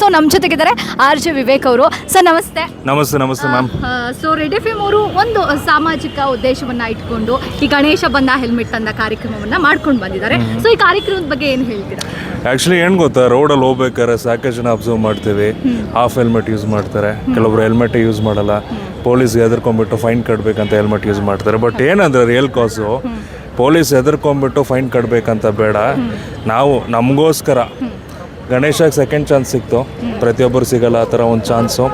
So ನಮ್ಮ ಜೊತೆಗಿದ್ದಾರೆ R J Vivek ಅವರು. ಸರ್ ನಮಸ್ತೆ. ನಮಸ್ತೆ ನಮಸ್ತೆ ಮ್ಯಾಮ್ ಸೊ ರೆಡ್ ಎಫ್ ಅವರು ಒಂದು ಸಾಮಾಜಿಕ ಉದ್ದೇಶವನ್ನ ಇಟ್ಕೊಂಡು ಈ ಗಣೇಶ ಬಂದ ಹೆಲ್ಮೆಟ್ ತಂದ ಕಾರ್ಯಕ್ರಮವನ್ನ ಮಾಡ್ಕೊಂಡು ಬಂದಿದ್ದಾರೆ. ಸೊ ಈ ಕಾರ್ಯಕ್ರಮದ ಬಗ್ಗೆ ಏನು ಹೇಳ್ತೀರಾ? ಆ್ಯಕ್ಚುಲಿ ಏನು ಗೊತ್ತಾ ರೋಡಲ್ಲಿ ಹೋಗ್ಬೇಕಾದ್ರೆ ಸಾಕಷ್ಟು ಜನ ಅಬ್ಸರ್ವ್ ಮಾಡ್ತೀವಿ. ಹಾಫ್ ಹೆಲ್ಮೆಟ್ ಯೂಸ್ ಮಾಡ್ತಾರೆ. ಕೆಲವೊಬ್ರು ಹೆಲ್ಮೆಟ್ ಯೂಸ್ ಮಾಡಲ್ಲ. ಪೊಲೀಸ್ ಹೆದರ್ಕೊಂಡ್ಬಿಟ್ಟು ಫೈನ್ ಕಟ್ಬೇಕಂತ ಹೆಲ್ಮೆಟ್ ಯೂಸ್ ಮಾಡ್ತಾರೆ. ಬಟ್ ಏನಂದ್ರೆ ರಿಯಲ್ ಕಾಸು ಪೊಲೀಸ್ ಎದುರ್ಕೊಂಡ್ಬಿಟ್ಟು ಫೈನ್ ಕಟ್ಟಬೇಕಂತ ಬೇಡ. ನಾವು ನಮಗೋಸ್ಕರ ಗಣೇಶಗೆ ಸೆಕೆಂಡ್ ಚಾನ್ಸ್ ಸಿಕ್ತು. ಪ್ರತಿಯೊಬ್ಬರು ಸಿಗಲ್ಲ ಆ ಥರ ಒಂದು ಚಾನ್ಸು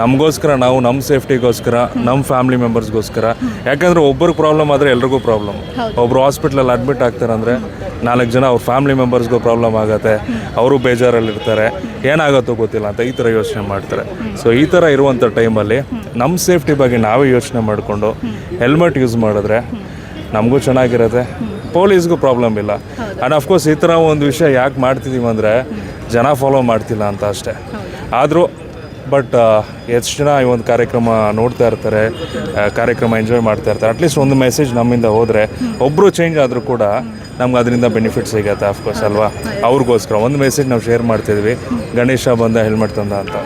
ನಮಗೋಸ್ಕರ ನಾವು ನಮ್ಮ ಸೇಫ್ಟಿಗೋಸ್ಕರ ನಮ್ಮ ಫ್ಯಾಮಿಲಿ ಮೆಂಬರ್ಸ್ಗೋಸ್ಕರ ಯಾಕಂದರೆ ಒಬ್ಬರಿಗೆ ಪ್ರಾಬ್ಲಮ್ ಆದರೆ ಎಲ್ರಿಗೂ ಪ್ರಾಬ್ಲಮ್ ಒಬ್ಬರು ಹಾಸ್ಪಿಟ್ಲಲ್ಲಿ ಅಡ್ಮಿಟ್ ಆಗ್ತಾರೆ ಅಂದರೆ ನಾಲ್ಕು ಜನ ಅವ್ರ ಫ್ಯಾಮಿಲಿ ಮೆಂಬರ್ಸ್ಗೂ ಪ್ರಾಬ್ಲಮ್ ಆಗುತ್ತೆ. ಅವರು ಬೇಜಾರಲ್ಲಿರ್ತಾರೆ. ಏನಾಗುತ್ತೋ ಗೊತ್ತಿಲ್ಲ ಅಂತ ಈ ಥರ ಯೋಚನೆ ಮಾಡ್ತಾರೆ. ಸೊ ಈ ಥರ ಇರುವಂಥ ಟೈಮಲ್ಲಿ ನಮ್ಮ ಸೇಫ್ಟಿ ಬಗ್ಗೆ ನಾವೇ ಯೋಚನೆ ಮಾಡಿಕೊಂಡು ಹೆಲ್ಮೆಟ್ ಯೂಸ್ ಮಾಡಿದ್ರೆ ನಮಗೂ ಚೆನ್ನಾಗಿರುತ್ತೆ. ಪೊಲೀಸ್ಗೂ ಪ್ರಾಬ್ಲಮ್ ಇಲ್ಲ. ಆ್ಯಂಡ್ ಅಫ್ಕೋರ್ಸ್ ಈ ಥರ ಒಂದು ವಿಷಯ ಯಾಕೆ ಮಾಡ್ತಿದ್ದೀವಿ ಅಂದರೆ ಜನ ಫಾಲೋ ಮಾಡ್ತಿಲ್ಲ ಅಂತ ಅಷ್ಟೇ. ಆದರೂ ಬಟ್ ಎಷ್ಟು ಜನ ಈ ಒಂದು ಕಾರ್ಯಕ್ರಮ ನೋಡ್ತಾ ಇರ್ತಾರೆ ಕಾರ್ಯಕ್ರಮ ಎಂಜಾಯ್ ಮಾಡ್ತಾ ಇರ್ತಾರೆ ಅಟ್ಲೀಸ್ಟ್ ಒಂದು ಮೆಸೇಜ್ ನಮ್ಮಿಂದ ಹೋದರೆ ಒಬ್ಬರು ಚೇಂಜ್ ಆದರೂ ಕೂಡ ನಮ್ಗೆ ಅದರಿಂದ ಬೆನಿಫಿಟ್ ಸಿಗುತ್ತೆ ಅಫ್ಕೋರ್ಸ್ ಅಲ್ವಾ? ಅವ್ರಿಗೋಸ್ಕರ ಒಂದು ಮೆಸೇಜ್ ನಾವು ಶೇರ್ ಮಾಡ್ತಿದ್ವಿ ಗಣೇಶ ಬಂದ ಹೆಲ್ಮೆಟ್ ತಂದ ಅಂತ.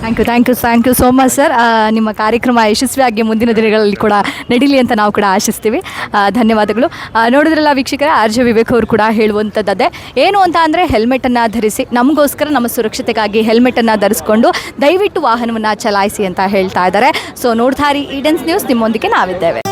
Thank you thank you thank you so much sir ನಿಮ್ಮ ಕಾರ್ಯಕ್ರಮ ಯಶಸ್ವಿಯಾಗಿ ಮುಂದಿನ ದಿನಗಳಲ್ಲಿ ಕೂಡ ನಡೀಲಿ ಅಂತ ನಾವು ಕೂಡ ಆಶಿಸ್ತೀವಿ. ಧನ್ಯವಾದಗಳು. ನೋಡಿದ್ರಲ್ಲ ವೀಕ್ಷಕರ, ಆರ್ ಜೆ ವಿವೇಕ್ ಅವರು ಕೂಡ ಹೇಳುವಂಥದ್ದೇ ಏನು ಅಂತ ಅಂದರೆ ಹೆಲ್ಮೆಟನ್ನು ಧರಿಸಿ, ನಮಗೋಸ್ಕರ ನಮ್ಮ ಸುರಕ್ಷತೆಗಾಗಿ ಹೆಲ್ಮೆಟನ್ನು ಧರಿಸ್ಕೊಂಡು ದಯವಿಟ್ಟು ವಾಹನವನ್ನು ಚಲಾಯಿಸಿ ಅಂತ ಹೇಳ್ತಾ ಇದ್ದಾರೆ. ಸೊ ನೋಡ್ತಾ ಇರಿ ಈಡನ್ಸ್ ನ್ಯೂಸ್ ನಿಮ್ಮೊಂದಿಗೆ ನಾವಿದ್ದೇವೆ.